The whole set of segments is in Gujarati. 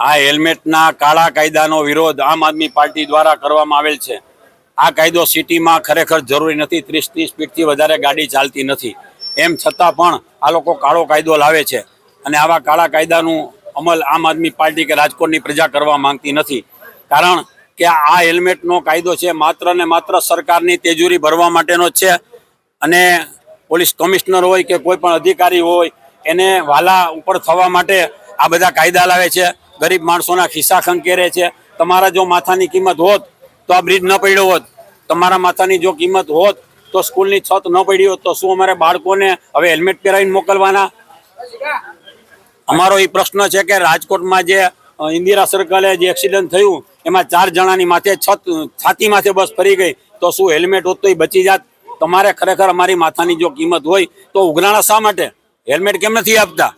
આ હેલ્મેટના કાળા કાયદાનો વિરોધ આમ આદમી પાર્ટી દ્વારા કરવામાં આવેલ છે. આ કાયદો સિટીમાં ખરેખર જરૂરી નથી ત્રીસની સ્પીડથી વધારે ગાડી ચાલતી નથી. એમ છતાં પણ આ લોકો કાળો કાયદો લાવે છે અને આવા કાળા કાયદાનું અમલ આમ આદમી પાર્ટી કે રાજકોટની પ્રજા કરવા માંગતી નથી. કારણ કે આ હેલ્મેટનો કાયદો છે, માત્ર ને માત્ર સરકારની તેજુરી ભરવા માટેનો જ છે અને પોલીસ કમિશનર હોય કે કોઈ પણ અધિકારી હોય, એને વાલા ઉપર થવા માટે આ બધા કાયદા લાવે છે. ગરીબ માણસોના ખિસ્સા ખંકેરે છે. તમારા જો માથાની કિંમત હોત, તો આ બ્રિજ ન પડ્યો હોત. તમારા માથાની જો કિંમત હોત, તો સ્કૂલની છત ન પડી હોત, તો શું અમારે બાળકોને હવે હેલ્મેટ પહેરાવીને મોકલવાના? અમારો એ પ્રશ્ન છે કે રાજકોટમાં જે ઇન્દિરા સર્કલે જે એક્સિડન્ટ થયું, એમાં ચાર જણાની માથે છત, છાતી માથે બસ ફરી ગઈ, તો શું હેલ્મેટ હોત તો એ બચી જાત? તમારે ખરેખર અમારી માથાની જો કિંમત હોય તો ઉઘરાણા શા માટે? હેલ્મેટ કેમ નથી આપતા?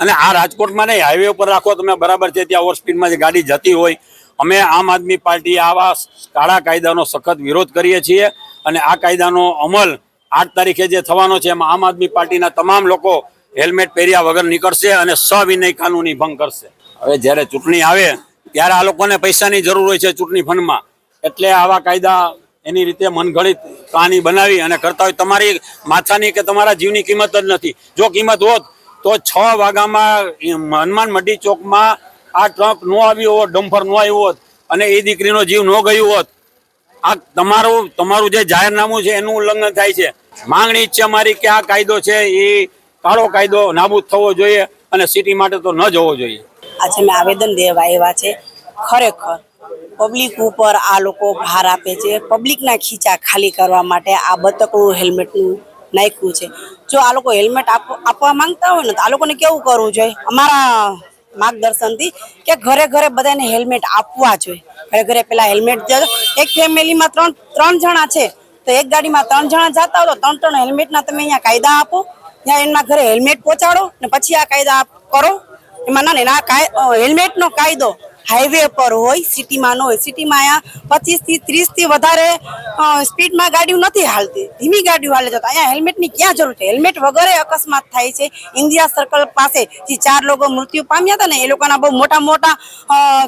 અને આ રાજકોટમાં નહીં હાઈવે ઉપર રાખો, તમે બરાબર છે, ત્યાં ઓવર સ્પીડમાં જે ગાડી જતી હોય, અમે આમ આદમી પાર્ટી આવા કાળા કાયદાનો સખત વિરોધ કરીએ છીએ અને આ કાયદાનો અમલ આઠ તારીખે જે થવાનો છે, એમાં આમ આદમી પાર્ટીના તમામ લોકો હેલ્મેટ પહેર્યા વગર નીકળશે અને સવિનય કાનૂની ભંગ કરશે. હવે જ્યારે ચૂંટણી આવે, ત્યારે આ લોકોને પૈસાની જરૂર હોય છે ચૂંટણી ફંડમાં. એટલે આવા કાયદા એની રીતે મનગણિત કહાની બનાવી અને કરતા હોય તમારી માથાની કે તમારા જીવની કિંમત જ નથી. જો કિંમત હોત તો છ વાગામાં હનુમાન મઢી ચોકમાં આ ટ્રક ન આવ્યો હોત, ડમ્ફર ન આવ્યો હોત અને એ દીકરીનો જીવ ન ગયું હોત, આ તમારું તમારું જે જાહેરનામું છે એનું ઉલ્લંઘન થાય છે. માંગણી છે મારી કે આ કાયદો છે એ કાળો કાયદો નાબૂદ થવો જોઈએ અને સિટી માટે તો ન જવો જોઈએ. આજે મેં આવેદન દેવા આવ્યા છે. ખરેખર પબ્લિક ઉપર આ લોકો ભાર આપે છે. પબ્લિકના ખીચા ખાલી કરવા માટે આ બતકનું હેલ્મેટનું નાખ્યું છે. જો આ લોકો હેલ્મેટ આપ- આપવા માંગતા હોય ને તો આ લોકોને કેવું કરવું જોઈએ? અમારા માર્ગદર્શનથી કે ઘરે ઘરે બધાને હેલ્મેટ આપવા જોઈએ. ઘરે ઘરે પેલા હેલ્મેટ એક ફેમિલીમાં ત્રણ ત્રણ જણા છે. તો એક ગાડીમાં ત્રણ જણા જતા હોય તો ત્રણ ત્રણ હેલ્મેટના તમે અહીંયા કાયદા આપો. ત્યાં એમના ઘરે હેલ્મેટ પહોંચાડો ને પછી આ કાયદા કરો. એમાં ના ને આ હેલ્મેટનો કાયદો હાઈવે પર હોય સિટીમાં ન હોય. સિટીમાં અહીંયા પચીસથી ત્રીસ વધારે સ્પીડમાં ગાડીઓ નથી હાલતી. ધીમી ગાડીઓ હાલે છે. અહીંયા હેલ્મેટની ક્યાં જરૂર છે? હેલ્મેટ વગરે અકસ્માત થાય છે. ઇન્ડિયા સર્કલ પાસે જે ચાર લોકો મૃત્યુ પામ્યા હતા ને, એ લોકોના બહુ મોટા મોટા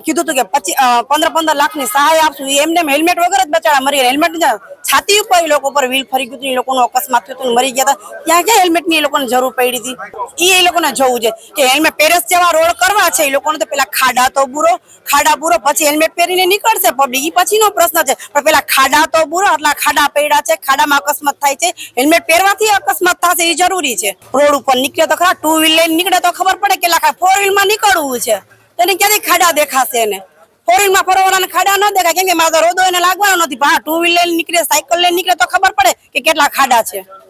કીધું હતું કે પચી પંદર પંદર લાખની સહાય આપશું. એમને હેલ્મેટ વગર જ બચાડા મરી હેલ્મેટ છાતી ઉપર એ લોકો પર વ્હીલ ફરી ગયું એ લોકોનો અકસ્માત થયો હતો મરી ગયા હતા. ત્યાં ક્યાં હેલ્મેટની એ લોકોને જરૂર પડી હતી? એ લોકોને જવું છે કે હેલ્મેટ પેરસ જેવા રોડ કરવા છે, એ લોકોને તો પેલા ખાડા તો બુરો, ખાડા બુરો, પછી હેલ્મેટ પહેરીને નીકળશે પબ્લિક એ પછીનો પ્રશ્ન છે. પણ પેલા ખાડા તો બુરો, આટલા ખાડા પડ્યા છે, ખાડામાં અકસ્માત થાય છે. હેલ્મેટ પહેરવાથી અકસ્માત થશે એ જરૂરી છે. રોડ ઉપર નીકળે તો ખરા ટુ વ્હીલ લઈને નીકળે તો ખબર પડે કેટલા ફોર વ્હીલમાં નીકળવું છે. તેને ક્યાંથી ખાડા દેખાશે એને ફોર વ્હીલમાં ફરવાના ખાડા ન દેખાય. કેમ કે મારો રોદો એને લાગવાનો નથી. પણ ટુ વ્હીલર નીકળે સાયકલ લઈને નીકળે તો ખબર પડે કે કેટલા ખાડા છે.